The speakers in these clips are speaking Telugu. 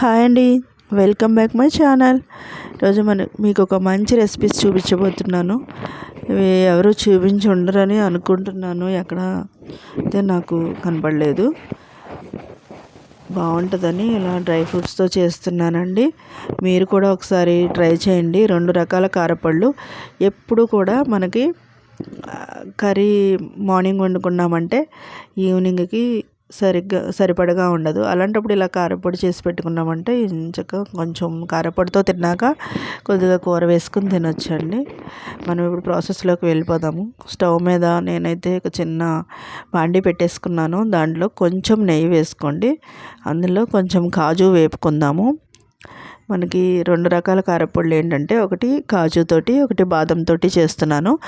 హాయ్ అండి. Welcome back my channel. ఈరోజు మన మీకు ఒక మంచి రెసిపీస్ చూపించబోతున్నాను. ఇవి ఎవరు చూపించి ఉండరని అనుకుంటున్నాను. ఎక్కడ అయితే నాకు కనపడలేదు బాగుంటుందని ఇలా డ్రై ఫ్రూట్స్తో చేస్తున్నానండి. మీరు కూడా ఒకసారి ట్రై చేయండి. రెండు రకాల కారపళ్ళు. ఎప్పుడు కూడా మనకి కర్రీ మార్నింగ్ వండుకున్నామంటే ఈవినింగ్కి సరిగ్గా సరిపడగా ఉండదు. అలాంటప్పుడు ఇలా కారపొడి చేసి పెట్టుకున్నామంటే చక్కగా కొంచెం కారపొడితో తిన్నాక కొద్దిగా కూర వేసుకుని తినొచ్చండి. మనం ఇప్పుడు ప్రాసెస్లోకి వెళ్ళిపోదాము. స్టవ్ మీద నేనైతే ఒక చిన్న బాండి పెట్టేసుకున్నాను. దాంట్లో కొంచెం నెయ్యి వేసుకోండి. అందులో కొంచెం కాజు వేపుకుందాము. మనకి రెండు రకాల కారపొడులు ఏంటంటే ఒకటి కాజుతోటి ఒకటి బాదంతో చేస్తున్నాను.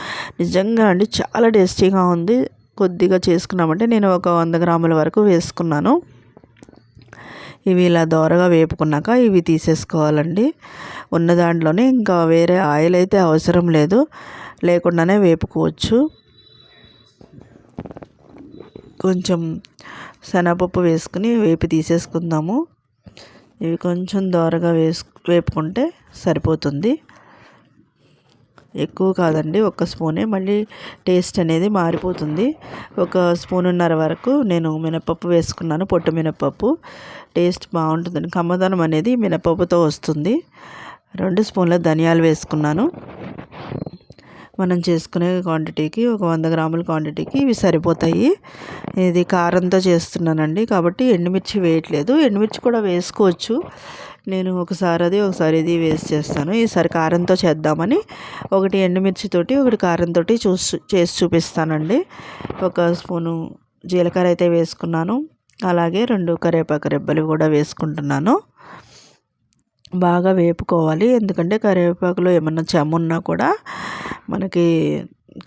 నిజంగా అండి చాలా టేస్టీగా ఉంది. కొద్దిగా చేసుకున్నామంటే నేను ఒక వంద గ్రాముల వరకు వేసుకున్నాను. ఇవి ఇలా దోరగా వేపుకున్నాక ఇవి తీసేసుకోవాలండి. ఉన్న దాంట్లోనే ఇంకా వేరే ఆయిల్ అయితే అవసరం లేదు. లేకుండానే వేపుకోవచ్చు. కొంచెం శనగపప్పు వేసుకుని వేపి తీసేసుకుందాము. ఇవి కొంచెం దోరగా వేసు వేపుకుంటే సరిపోతుంది. ఎక్కువ కాదండి ఒక స్పూనే. మళ్ళీ టేస్ట్ అనేది మారిపోతుంది. ఒక స్పూనున్నర వరకు నేను మినపప్పు వేసుకున్నాను పొట్టు మినపప్పు. టేస్ట్ బాగుంటుందండి. కమ్మదనం అనేది మినపప్పుతో వస్తుంది. రెండు స్పూన్ల ధనియాలు వేసుకున్నాను. మనం చేసుకునే క్వాంటిటీకి ఒక వంద గ్రాముల క్వాంటిటీకి ఇవి సరిపోతాయి. ఇది కారంతో చేస్తున్నానండి కాబట్టి ఎండుమిర్చి వేయట్లేదు. ఎండుమిర్చి కూడా వేసుకోవచ్చు. నేను ఒకసారి అది ఒకసారి ఇది వేస్ట్ చేస్తాను. ఈసారి కారంతో చేద్దామని ఒకటి ఎండుమిర్చితోటి ఒకటి కారంతో చూసి చేసి చూపిస్తానండి. ఒక స్పూను జీలకర్ర అయితే వేసుకున్నాను. అలాగే రెండు కరివేపాకు రెబ్బలు కూడా వేసుకుంటున్నాను. బాగా వేపుకోవాలి. ఎందుకంటే కరివేపాకులో ఏమన్నా చెమ్మున్నా కూడా మనకి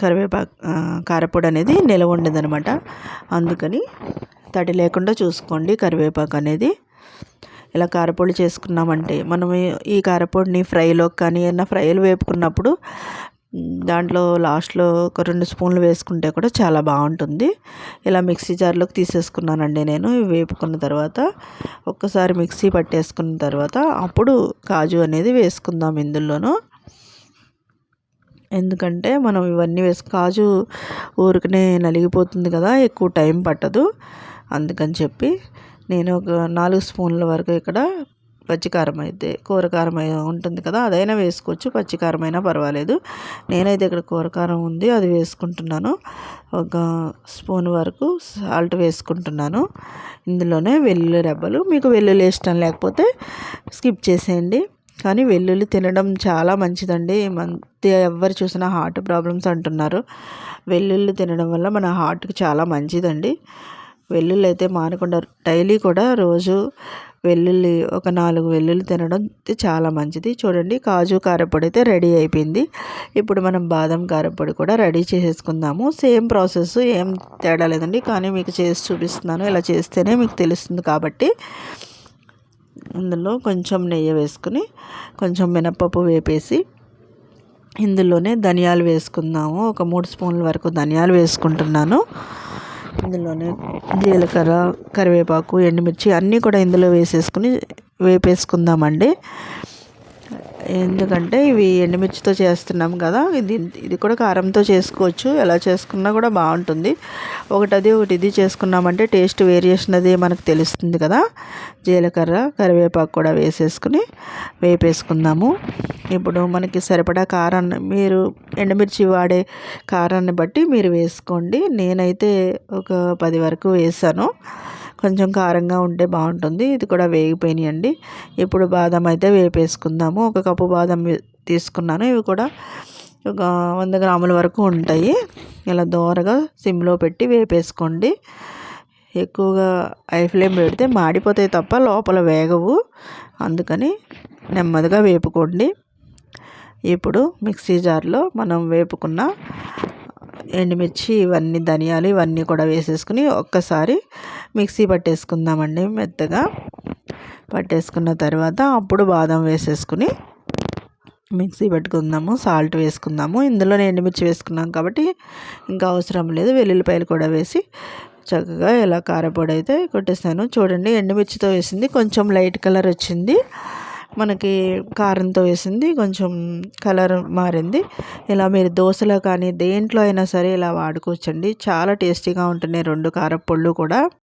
కరివేపాకు కారపొడి అనేది నిలవ ఉండదనమాట అందుకని తడి లేకుండా చూసుకోండి కరివేపాకు అనేది. ఇలా కారపొడి చేసుకున్నామంటే మనం ఈ కారపొడిని ఫ్రైలో కానీ ఏదైనా ఫ్రైలు వేపుకున్నప్పుడు దాంట్లో లాస్ట్లో ఒక రెండు స్పూన్లు వేసుకుంటే కూడా చాలా బాగుంటుంది. ఇలా మిక్సీ జార్లోకి తీసేసుకున్నానండి నేను. వేపుకున్న తర్వాత ఒక్కసారి మిక్సీ పట్టేసుకున్న తర్వాత అప్పుడు కాజు అనేది వేసుకుందాం ఇందులోనూ. ఎందుకంటే మనం ఇవన్నీ వేసు కాజు ఊరికనే నలిగిపోతుంది కదా ఎక్కువ టైం పట్టదు. అందుకని చెప్పి నేను ఒక నాలుగు స్పూన్ల వరకు ఇక్కడ పచ్చికారం అయితే కూరకారం ఉంటుంది కదా అదైనా వేసుకోవచ్చు. పచ్చికారం అయినా పర్వాలేదు. నేనైతే ఇక్కడ కూరకారం ఉంది అది వేసుకుంటున్నాను. ఒక స్పూన్ వరకు సాల్ట్ వేసుకుంటున్నాను. ఇందులోనే వెల్లుల్లి రెబ్బలు. మీకు వెల్లుల్లి ఇష్టం లేకపోతే స్కిప్ చేసేయండి. కానీ వెల్లుల్లి తినడం చాలా మంచిదండి. మధ్య ఎవరు చూసినా హార్ట్ ప్రాబ్లమ్స్ అంటున్నారు. వెల్లుల్లి తినడం వల్ల మన హార్ట్కి చాలా మంచిదండి. వెల్లుల్లి అయితే మానకుండా డైలీ కూడా రోజు వెల్లుల్లి ఒక నాలుగు వెల్లుల్లి తినడం చాలా మంచిది. చూడండి కాజు కారపొడి అయితే రెడీ అయిపోయింది. ఇప్పుడు మనం బాదం కారపొడి కూడా రెడీ చేసేసుకుందాము. సేమ్ ప్రాసెస్ ఏం తేడా లేదండి. కానీ మీకు చేసి చూపిస్తున్నాను. ఇలా చేస్తేనే మీకు తెలుస్తుంది కాబట్టి. ఇందులో కొంచెం నెయ్యి వేసుకుని కొంచెం మినప్పప్పు వేపేసి ఇందులోనే ధనియాలు వేసుకుందాము. ఒక మూడు స్పూన్ల వరకు ధనియాలు వేసుకుంటున్నాను. ఇందులోనే జీలకర్ర కరివేపాకు ఎండుమిర్చి అన్నీ కూడా ఇందులో వేసేసుకుని వేపేసుకుందామండి. ఎందుకంటే ఇవి ఎండుమిర్చితో చేస్తున్నాం కదా. ఇది ఇది కూడా కారంతో చేసుకోవచ్చు. ఎలా చేసుకున్నా కూడా బాగుంటుంది. ఒకటి అది ఒకటి ఇది చేసుకున్నామంటే టేస్ట్ వేరియేషన్ అది మనకు తెలుస్తుంది కదా. జీలకర్ర కరివేపాకు కూడా వేసేసుకుని వేపేసుకుందాము. ఇప్పుడు మనకి సరిపడా కారాన్ని మీరు ఎండుమిర్చి వాడే కారాన్ని బట్టి మీరు వేసుకోండి. నేనైతే ఒక పది వరకు వేసాను. కొంచెం కారంగా ఉంటే బాగుంటుంది. ఇది కూడా వేగిపోయినాయండి. ఇప్పుడు బాదం అయితే వేపేసుకుందాము. ఒక కప్పు బాదం తీసుకున్నాను. ఇవి కూడా ఒక వంద గ్రాముల వరకు ఉంటాయి. ఇలా దోరగా సిమ్లో పెట్టి వేపేసుకోండి. ఎక్కువగా ఐ ఫ్లేమ్ పెడితే మాడిపోతాయి తప్ప లోపల వేగవు. అందుకని నెమ్మదిగా వేపుకోండి. ఇప్పుడు మిక్సీ జార్లో మనం వేపుకున్న ఎండుమిర్చి ఇవన్నీ ధనియాలు ఇవన్నీ కూడా వేసేసుకుని ఒక్కసారి మిక్సీ పట్టేసుకుందామండి మెత్తగా. పట్టేసుకున్న తర్వాత అప్పుడు బాదం వేసేసుకుని మిక్సీ పెట్టుకుందాము సాల్ట్ వేసుకుందాము. ఇందులో ఎండుమిర్చి వేసుకున్నాం కాబట్టి ఇంకా అవసరం లేదు. వెల్లుల్లిపాయలు కూడా వేసి చక్కగా ఇలా కారపొడి అయితే కొట్టేసాను. చూడండి ఎండుమిర్చితో వేసింది. కొంచెం లైట్ కలర్ వచ్చింది. మనకి కారంతో వేసింది. కొంచెం కలర్ మారింది. ఇలా మీరు దోశలో కానీ దేంట్లో అయినా సరే ఇలా వాడుకోవచ్చండి. చాలా టేస్టీగా ఉంటున్నాయి రెండు కారపొళ్ళు కూడా.